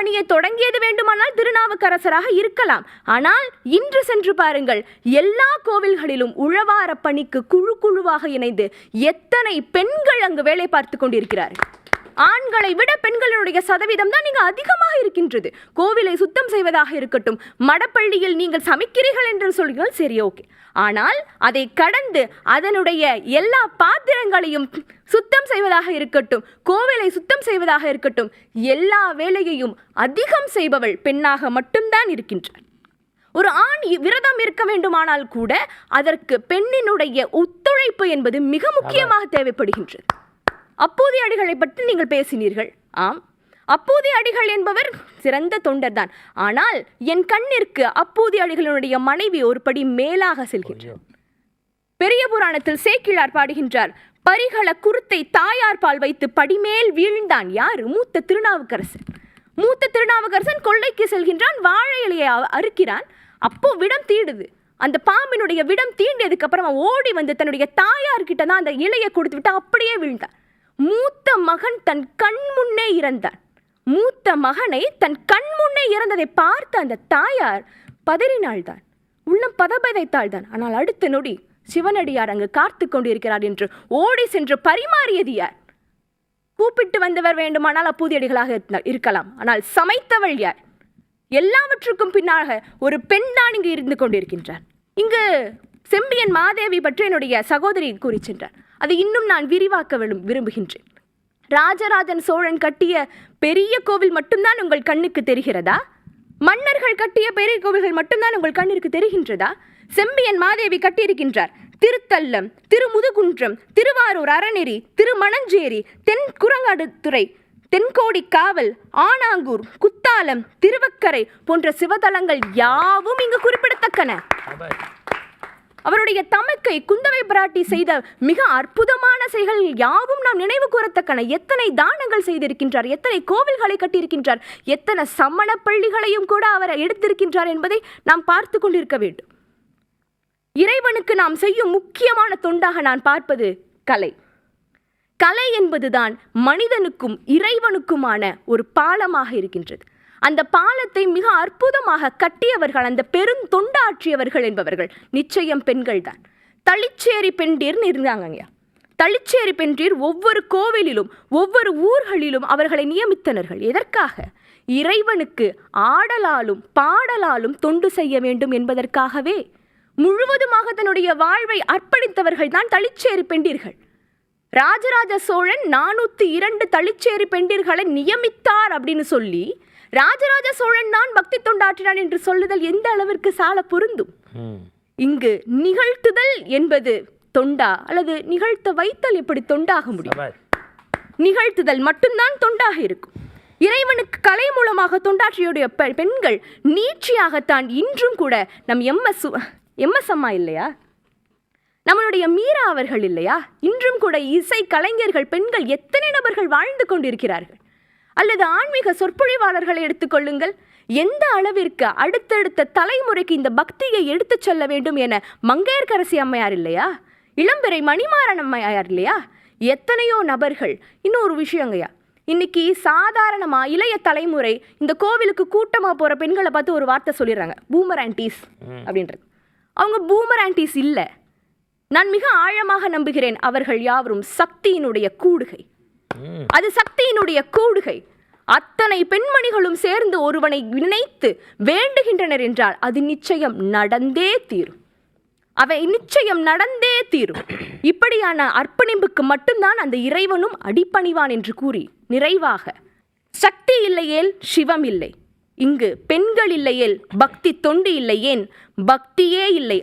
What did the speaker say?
பணியை தொடங்கியது வேண்டுமானால் திருநாவுக்கரசராக இருக்கலாம். ஆனால் இன்று சென்று பாருங்கள் எல்லா கோவில்களிலும் உழவார பணிக்கு குழு குழுவாக இணைந்து எத்தனை பெண்கள் அங்கு வேலை பார்த்து கொண்டிருக்கிறார்கள் ஆண்களை விட பெண்களுடைய சதவீதம் தான் நீங்க அதிகமாக இருக்கின்றது. கோவிலை சுத்தம் செய்வதாக இருக்கட்டும் மடப்பள்ளியில் நீங்கள் சமைக்கிறீர்கள் என்று சொல்கிறீர்கள் சரி ஓகே. ஆனால் அதை கடந்து அதனுடைய எல்லா பாத்திரங்களையும் சுத்தம் செய்வதாக இருக்கட்டும் கோவிலை சுத்தம் செய்வதாக இருக்கட்டும் எல்லா வேலையையும் அதிகம் செய்பவள் பெண்ணாக மட்டும்தான் இருக்கின்றார் ஒரு ஆண் விரதம் இருக்க வேண்டுமானால் கூட அதற்கு பெண்ணினுடைய ஒத்துழைப்பு என்பது மிக முக்கியமாக தேவைப்படுகின்றது. அப்பூதி அடிகளை பற்றி நீங்கள் பேசினீர்கள். ஆம். அப்பூதி அடிகள் என்பவர் சிறந்த தொண்டர்தான். ஆனால் என் கண்ணிற்கு அப்பூதி அடிகளினுடைய மனைவி ஒரு படி மேலாக செல்கின்றார் பெரிய புராணத்தில் சேக்கிழார் பாடுகின்றார் பரிகள குருத்தை தாயார் பால் வைத்து படிமேல் வீழ்ந்தான் யார்? மூத்த திருநாவுக்கரசன். மூத்த திருநாவுக்கரசன் கொள்ளைக்கு செல்கின்றான் வாழை இலையை அறுக்கிறான். அப்போ விடம் தீடுது. அந்த பாம்பினுடைய விடம் தீண்டியதுக்கு அப்புறம் ஓடி வந்து தன்னுடைய தாயார் கிட்ட தான் அந்த இலையை கொடுத்து விட்டு அப்படியே வீழ்ந்தான். மூத்த மகன் தன் கண் முன்னே இறந்தான். மூத்த மகனை தன் கண் முன்னே இறந்ததை பார்த்த அந்த தாயார் பதறினாள்தான். உள்ளம் பதபதைத்தாள் தான் ஆனால் அடுத்த நொடி சிவனடியார் அங்கு காத்து கொண்டிருக்கிறார் என்று ஓடி சென்று பரிமாறியது யார்? கூப்பிட்டு வந்தவர் வேண்டுமானால் அப்பூதியடிகளாக இருக்கலாம். ஆனால் சமைத்தவள் யார்? எல்லாவற்றுக்கும் பின்னாக ஒரு பெண் தான் இங்கு இருந்து கொண்டிருக்கின்றார் இங்கு செம்பியன் மாதேவி பற்றி என்னுடைய சகோதரி கூறி சென்றார். அதை இன்னும் நான் விரிவாக்க விரும்புகின்றேன். ராஜராஜன் சோழன் கட்டிய பெரிய கோவில் மட்டும்தான் உங்கள் கண்ணுக்கு தெரிகிறதா? மன்னர்கள் கட்டிய பெரிய கோவில்கள் மட்டும்தான் உங்கள் கண்ணிற்கு தெரிகின்றதா? செம்பியன் மாதேவி கட்டியிருக்கின்றார் திருத்தல்லம் திருமுதுகுன்றம் திருவாரூர் அறநெறி திருமணஞ்சேரி தென் குரங்காடுத்துறை தென்கோடி காவல் ஆனாங்கூர் குத்தாலம் திருவக்கரை போன்ற சிவதலங்கள் யாவும் இங்கு குறிப்பிடத்தக்கன. நம்முடைய தமக்கை குந்தவை பிராட்டி செய்த மிக அற்புதமான செயல்கள் யாவும் நாம் நினைவு கூறத்தக்கன. எத்தனை தானங்கள் செய்திருக்கின்றார் எத்தனை கோவில்களை கட்டியிருக்கின்றார் எத்தனை சமண பள்ளிகளையும் கூட அவர் எடுத்திருக்கின்றார் என்பதை நாம் பார்த்து கொண்டிருக்க வேண்டும். இறைவனுக்கு நாம் செய்யும் முக்கியமான தொண்டாக நான் பார்ப்பது கலை. கலை என்பதுதான் மனிதனுக்கும் இறைவனுக்குமான ஒரு பாலமாக இருக்கின்றது. அந்த பாலத்தை மிக அற்புதமாக கட்டியவர்கள் அந்த பெரும் தொண்டாற்றியவர்கள் என்பவர்கள். நிச்சயம் பெண்கள்தான் தளிச்சேரி பெண்டீர்னு இருந்தாங்கங்க தளிச்சேரி பெண்டீர் ஒவ்வொரு கோவிலிலும் ஒவ்வொரு ஊர்களிலும் அவர்களை நியமித்தனர்கள். எதற்காக? இறைவனுக்கு ஆடலாலும் பாடலாலும் தொண்டு செய்ய வேண்டும் என்பதற்காகவே. முழுவதுமாக தன்னுடைய வாழ்வை அர்ப்பணித்தவர்கள் தான் தளிச்சேரி பெண்டீர்கள். ராஜராஜ சோழன் நானூற்றி இரண்டு தளிச்சேரி பெண்டிர்களை நியமித்தார் அப்படின்னு சொல்லி ராஜராஜ சோழன் தான் பக்தி தொண்டாற்றினான் என்று சொல்லுதல் எந்த அளவிற்கு சால பொருந்தும்? இங்கு நிகழ்த்துதல் என்பது தொண்டா அல்லது நிகழ்த்த வைத்தல் எப்படி தொண்டாக முடியும்? நிகழ்த்துதல் மட்டும்தான் தொண்டாக இருக்கும். இறைவனுக்கு கலை மூலமாக தொண்டாற்றியுடைய பெண்கள் நீட்சியாகத்தான் இன்றும் கூட நம் எம்எஸ் எம்எஸ் அம்மா இல்லையா? நம்மளுடைய மீரா அவர்கள் இல்லையா? இன்றும் கூட இசை கலைஞர்கள் பெண்கள் எத்தனை நபர்கள் வாழ்ந்து கொண்டிருக்கிறார்கள்? அல்லது ஆன்மீக சொற்பொழிவாளர்களை எடுத்துக்கொள்ளுங்கள் எந்த அளவிற்கு அடுத்தடுத்த தலைமுறைக்கு இந்த பக்தியை எடுத்துச் செல்ல வேண்டும் என மங்கையர்க்கரசி அம்மையார் இல்லையா? இளம்பிறை மணிமாறன் அம்மையார் இல்லையா? எத்தனையோ நபர்கள். இன்னொரு விஷயங்கய்யா இன்னைக்கு சாதாரணமா இளைய தலைமுறை இந்த கோவிலுக்கு கூட்டமா போற பெண்களை பார்த்து ஒரு வார்த்தை சொல்லிடுறாங்க. பூமர் ஆன்டிஸ் அப்படின்றது. அவங்க பூமர் ஆன்டிஸ் இல்லை. நான் மிக ஆழமாக நம்புகிறேன் அவர்கள் யாவரும் சக்தியினுடைய கூடுகை. அது சக்தியினுடைய கூடுகை. அத்தனை பெண்மணிகளும் சேர்ந்து ஒருவனை நினைத்து வேண்டுகின்றனர் என்றால் அது நிச்சயம் நடந்தே தீரும். அவை நிச்சயம் நடந்தே தீரும். இப்படியான அர்ப்பணிப்புக்கு மட்டும்தான் அந்த இறைவனும் அடிபணிவான் என்று கூறி நிறைவாக சக்தி இல்லையேல் சிவம் இல்லை. இங்கு பெண்கள் இல்லையேல் பக்தி தொண்டு இல்லையேன் பக்தியே இல்லை.